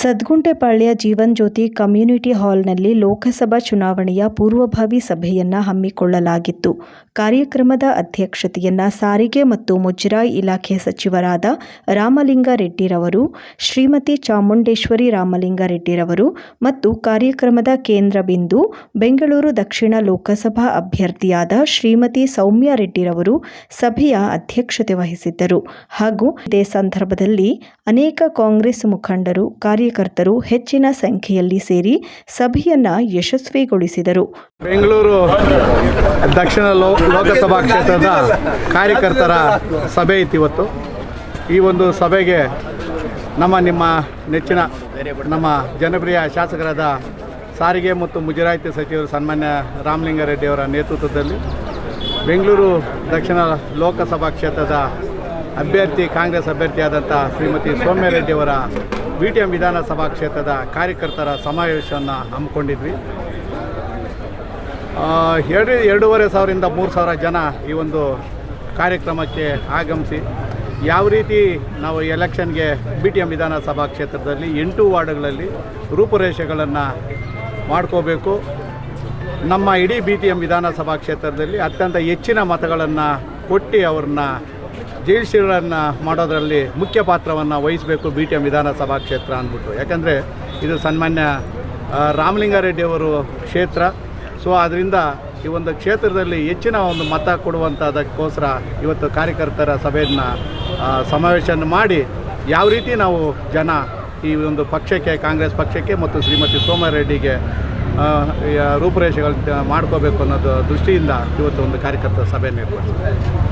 ಸದ್ಗುಂಟೆಪಾಳ್ಯ Jeevan Jyoti community ಹಾಲ್ನಲ್ಲಿ ಲೋಕಸಭಾ ಚುನಾವಣೆಯ ಪೂರ್ವಭಾವಿ ಸಭೆಯನ್ನು ಹಮ್ಮಿಕೊಳ್ಳಲಾಗಿತ್ತು. ಕಾರ್ಯಕ್ರಮದ ಅಧ್ಯಕ್ಷತೆಯನ್ನು ಸಾರಿಗೆ ಮತ್ತು ಮುಜರಾಯಿ ಇಲಾಖೆ ಸಚಿವರಾದ ರಾಮಲಿಂಗಾರೆಡ್ಡಿರವರು, ಶ್ರೀಮತಿ ಚಾಮುಂಡೇಶ್ವರಿ ರಾಮಲಿಂಗಾರೆಡ್ಡಿರವರು ಮತ್ತು ಕಾರ್ಯಕ್ರಮದ ಕೇಂದ್ರ ಬಿಂದು ಬೆಂಗಳೂರು ದಕ್ಷಿಣ ಲೋಕಸಭಾ ಅಭ್ಯರ್ಥಿಯಾದ ಶ್ರೀಮತಿ ಸೌಮ್ಯ ರೆಡ್ಡಿರವರು ಸಭೆಯ ಅಧ್ಯಕ್ಷತೆ ವಹಿಸಿದ್ದರು. ಹಾಗೂ ಇದೇ ಸಂದರ್ಭದಲ್ಲಿ ಅನೇಕ ಕಾಂಗ್ರೆಸ್ ಮುಖಂಡರು ಕಾರ್ಯಕರ್ತರು ಹೆಚ್ಚಿನ ಸಂಖ್ಯೆಯಲ್ಲಿ ಸೇರಿ ಸಭೆಯನ್ನ ಯಶಸ್ವಿಗೊಳಿಸಿದರು. ಬೆಂಗಳೂರು ದಕ್ಷಿಣ ಲೋಕಸಭಾ ಕ್ಷೇತ್ರದ ಕಾರ್ಯಕರ್ತರ ಸಭೆ ಇತ್ತು ಇವತ್ತು ಈ ಒಂದು ಸಭೆಗೆ ನಮ್ಮ ನಿಮ್ಮ ನೆಚ್ಚಿನ ನಮ್ಮ ಜನಪ್ರಿಯ ಶಾಸಕರಾದ ಸಾರಿಗೆ ಮತ್ತು ಮುಜರಾಯಿತಿ ಸಚಿವರು ಸನ್ಮಾನ್ಯ ರಾಮಲಿಂಗಾರೆಡ್ಡಿಯವರ ನೇತೃತ್ವದಲ್ಲಿ ಬೆಂಗಳೂರು ದಕ್ಷಿಣ ಲೋಕಸಭಾ ಕ್ಷೇತ್ರದ ಅಭ್ಯರ್ಥಿ, ಕಾಂಗ್ರೆಸ್ ಅಭ್ಯರ್ಥಿಯಾದಂಥ ಶ್ರೀಮತಿ ಸೌಮ್ಯ ರೆಡ್ಡಿಯವರ ಬಿ ಟಿ ಎಂ ವಿಧಾನಸಭಾ ಕ್ಷೇತ್ರದ ಕಾರ್ಯಕರ್ತರ ಸಮಾವೇಶವನ್ನು ಹಮ್ಮಿಕೊಂಡಿದ್ವಿ. ಎರಡು, ಎರಡೂವರೆ ಸಾವಿರದಿಂದ ಮೂರು ಸಾವಿರ ಜನ ಈ ಒಂದು ಕಾರ್ಯಕ್ರಮಕ್ಕೆ ಆಗಮಿಸಿ ಯಾವ ರೀತಿ ನಾವು ಎಲೆಕ್ಷನ್ಗೆ ಬಿ ಟಿ ಎಂ ವಿಧಾನಸಭಾ ಕ್ಷೇತ್ರದಲ್ಲಿ ಎಂಟು ವಾರ್ಡ್ಗಳಲ್ಲಿ ರೂಪುರೇಷೆಗಳನ್ನು ಮಾಡ್ಕೋಬೇಕು. ನಮ್ಮ ಇಡೀ ಬಿ ಟಿ ಎಂ ವಿಧಾನಸಭಾ ಕ್ಷೇತ್ರದಲ್ಲಿ ಅತ್ಯಂತ ಹೆಚ್ಚಿನ ಮತಗಳನ್ನು ಕೊಟ್ಟು ಅವ್ರನ್ನ ಜೈಲ್ಶೀಲನ್ನು ಮಾಡೋದರಲ್ಲಿ ಮುಖ್ಯ ಪಾತ್ರವನ್ನು ವಹಿಸಬೇಕು ಬಿ ಟಿ ಎಂ ವಿಧಾನಸಭಾ ಕ್ಷೇತ್ರ ಅಂದ್ಬಿಟ್ಟು ಯಾಕಂದರೆ ಇದು ಸನ್ಮಾನ್ಯ ರಾಮಲಿಂಗಾರೆಡ್ಡಿ ರಾಮಲಿಂಗಾರೆಡ್ಡಿಯವರು ಕ್ಷೇತ್ರ. ಸೊ ಅದರಿಂದ ಈ ಒಂದು ಕ್ಷೇತ್ರದಲ್ಲಿ ಹೆಚ್ಚಿನ ಒಂದು ಮತ ಕೊಡುವಂಥದಕ್ಕೋಸ್ಕರ ಇವತ್ತು ಕಾರ್ಯಕರ್ತರ ಸಭೆಯನ್ನು ಸಮಾವೇಶವನ್ನು ಮಾಡಿ ಯಾವ ರೀತಿ ನಾವು ಜನ ಈ ಒಂದು ಪಕ್ಷಕ್ಕೆ, ಕಾಂಗ್ರೆಸ್ ಪಕ್ಷಕ್ಕೆ ಮತ್ತು ಶ್ರೀಮತಿ ಸೋಮರೆಡ್ಡಿಗೆ ರೂಪುರೇಷೆಗಳು ಮಾಡ್ಕೋಬೇಕು ಅನ್ನೋದು ದೃಷ್ಟಿಯಿಂದ ಇವತ್ತು ಒಂದು ಕಾರ್ಯಕರ್ತರ ಸಭೆಯನ್ನು ಏರ್ಪಡಿಸಿದೆ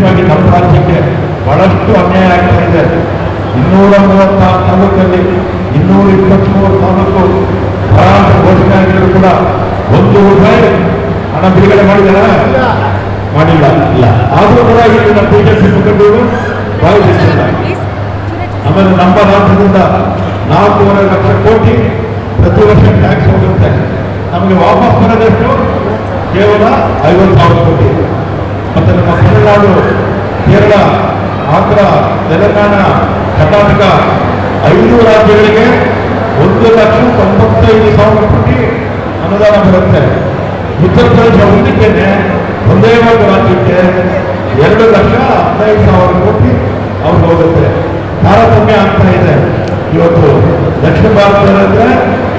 ಮುಖ್ಯವಾಗಿ ನಮ್ಮ ರಾಜ್ಯಕ್ಕೆ ಬಹಳಷ್ಟು ಅನ್ಯಾಯ ಆಗ್ತಾ ಇದೆ. ಇನ್ನೂರ ಮೂವತ್ತಾರು ತಾಲೂಕಲ್ಲಿ ಇನ್ನೂರ ಇಪ್ಪತ್ತ್ಮೂರು ತಾಲೂಕು ಬರಾಟ ಘೋಷಣೆ ಆಗಿದ್ರು ಕೂಡ ಒಂದು ರೂಪಾಯಿ ಹಣ ಬಿಡುಗಡೆ ಮಾಡಿದಾರ ಮಾಡಿಲ್ಲ. ಇಲ್ಲ. ಆದರೂ ಕೂಡ ಇಲ್ಲಿ ನಮ್ಮ ಬಿಜೆಪಿ ಮುಖಂಡರು ಭಾಗವಹಿಸಿಲ್ಲ ಆಮೇಲೆ ನಮ್ಮ ರಾಜ್ಯದಿಂದ ನಾಲ್ಕೂವರೆ ಲಕ್ಷ ಕೋಟಿ ಪ್ರತಿ ವರ್ಷ ಟ್ಯಾಕ್ಸ್ ಹೋಗುತ್ತೆ. ನಮಗೆ ವಾಪಸ್ ಬರೋದಷ್ಟು? ಕೇವಲ ಐವತ್ತು ಸಾವಿರ ಕೋಟಿ. ಮತ್ತು ನಮ್ಮ ತಮಿಳುನಾಡು, ಕೇರಳ, ಆಂಧ್ರ, ತೆಲಂಗಾಣ, ಕರ್ನಾಟಕ ಐದು ರಾಜ್ಯಗಳಿಗೆ ಒಂದು ಲಕ್ಷ ತೊಂಬತ್ತೈದು ಸಾವಿರ ಕೋಟಿ ಅನುದಾನ ಬರುತ್ತೆ. ಉತ್ತರ ಪ್ರದೇಶ ಒಂದಕ್ಕೇನೆ ಒಂದೇ ಒಂದು ರಾಜ್ಯಕ್ಕೆ ಎರಡು ಲಕ್ಷ ಹದಿನೈದು ಸಾವಿರ ಕೋಟಿ ಅವ್ರಿಗೆ ಹೋಗುತ್ತೆ. ತಾರತಮ್ಯ ಆಗ್ತಾ ಇದೆ. ಇವತ್ತು ದಕ್ಷಿಣ ಭಾರತದಲ್ಲಿ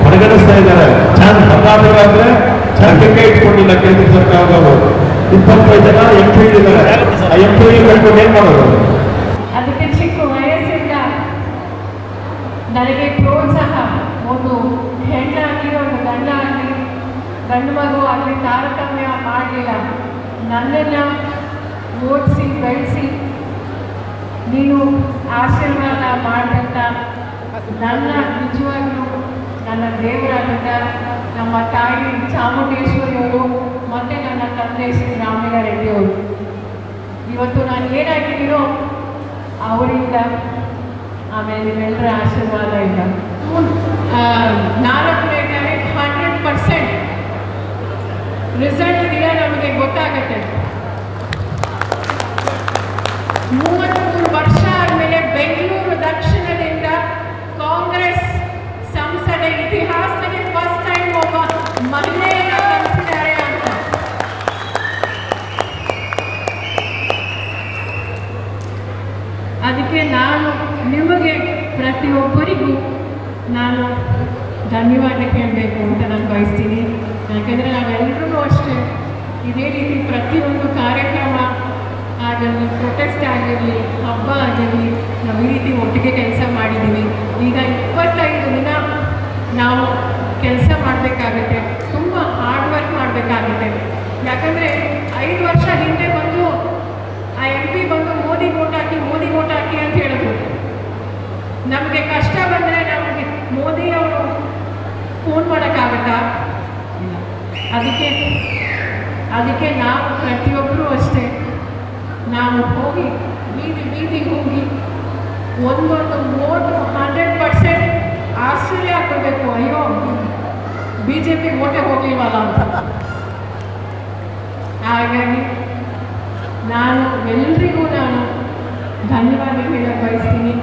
ಪರಿಗಣಿಸ್ತಾ ಇದ್ದಾರೆ. ಚಾನ್ ಕರ್ನಾಟಕ ಅಂದ್ರೆ ಚಾನ್ಸಕ್ಕೆ ಇಟ್ಕೊಂಡಿಲ್ಲ ಕೇಂದ್ರ ಸರ್ಕಾರದವರು. ಇಪ್ಪತ್ತೈದು ಜನ ಎಂ ಇದ್ದಾರೆ. ಆ ಎಂ ಪಿ ಏನ್ ಮಾಡೋದು? ಅದಕ್ಕೆ ಚಿಕ್ಕ ವಯಸ್ಸಿಂದ ನನಗೆ ಪ್ರೋತ್ಸಾಹ, ಒಂದು ಹೆಣ್ಣಾಗಲಿ ಒಂದು ಗಂಡ ಆಗಲಿ, ಗಂಡು ಮಗು ಆಗಲಿ, ತಾರತಮ್ಯ ಮಾಡಲಿಲ್ಲ. ನನ್ನನ್ನು ಓದಿಸಿ, ಬೆಳೆಸಿ, ನೀನು ಆಶೀರ್ವಾದ ಮಾಡಿದಂಥ ನನ್ನ ನಿಜವಾಗ್ಲೂ ನನ್ನ ದೇವರಾದಂಥ ನಮ್ಮ ತಾಯಿ ಚಾಮುಂಡೇಶ್ವರಿಯವರು ಮತ್ತು ನನ್ನ ತಂದೆ ಶ್ರೀ ರಾಮಲಿಂಗಾರೆಡ್ಡಿಯವರು ಇವತ್ತು ನಾನು ಏನಾಗಿದ್ದೀನೋ, ಅವರಿಂದ ಆಮೇಲೆ ನಿಮ್ಮೆಲ್ಲರ ಆಶೀರ್ವಾದ ಇಲ್ಲ. ನಾಲ್ಕನೇ ಹಂಡ್ರೆಡ್ ಪರ್ಸೆಂಟ್ ರಿಸಲ್ಟ್ ದಿನ ನಮಗೆ ಗೊತ್ತಾಗುತ್ತೆ. ಅದಕ್ಕೆ ನಾನು ನಿಮಗೆ ಪ್ರತಿಯೊಬ್ಬರಿಗೂ ನಾನು ಧನ್ಯವಾದ ಕೇಳಬೇಕು ಅಂತ ನಾನು ಬಯಸ್ತೀನಿ. ಯಾಕೆಂದರೆ ನಾವೆಲ್ಲರೂ ಅಷ್ಟೇ ಇದೇ ರೀತಿ ಪ್ರತಿಯೊಂದು ಕಾರ್ಯಕ್ರಮ ಆಗಲಿ ಪ್ರೊಟೆಸ್ಟ್ ಆಗಿರಲಿ ಹಬ್ಬ ಆಗಿರಲಿ ನಾವು ಈ ರೀತಿ ಒಟ್ಟಿಗೆ ಕೆಲಸ ಮಾಡಿದ್ದೀವಿ. ಈಗ ಇಪ್ಪತ್ತೈದು ದಿನ ನಾವು ಕೆಲಸ ಮಾಡಬೇಕಾಗುತ್ತೆ ತುಂಬ ಹಾರ್ಡ್ ವರ್ಕ್ ಮಾಡಬೇಕಾಗುತ್ತೆ ಯಾಕಂದರೆ ಐದು ವರ್ಷ ಹಿಂದೆ ಬಂದು ಆ ಎಂ ಪಿ ಬಂದು ಮೋದಿ ಓಟ್ ಹಾಕಿ ಮೋದಿ ಓಟ್ ಹಾಕಿ ಅಂತ ಹೇಳಿದ್ರು ನಮಗೆ ಕಷ್ಟ ಬಂದರೆ ನಮಗೆ ಮೋದಿ ಅವರು ಫೋನ್ ಮಾಡೋಕ್ಕಾಗತ್ತಾ? ಅದಕ್ಕೆ ಅದಕ್ಕೆ ನಾವು ಪ್ರತಿಯೊಬ್ಬರೂ ಅಷ್ಟೇ. ನಾವು ಹೋಗಿ ಬೀದಿ ಬೀದಿಗೆ ಹೋಗಿ ಒಂದೊಂದು ಓಟು ಹಂಡ್ರೆಡ್ ಪರ್ಸೆಂಟ್ ಆಶ್ಚರ್ಯ ಹಾಕೋಬೇಕು ಅಯ್ಯೋ ಬಿ ಜೆ ಪಿ ಓಟೆ ಹೋಗಲಿಲ್ವಲ್ಲ ಅಂತ. ಹಾಗಾಗಿ ನಾನು ಎಲ್ರಿಗೂ ನಾನು ಧನ್ಯವಾದ ಹೇಳಕ್ಕೆ ಬಯಸ್ತೀನಿ.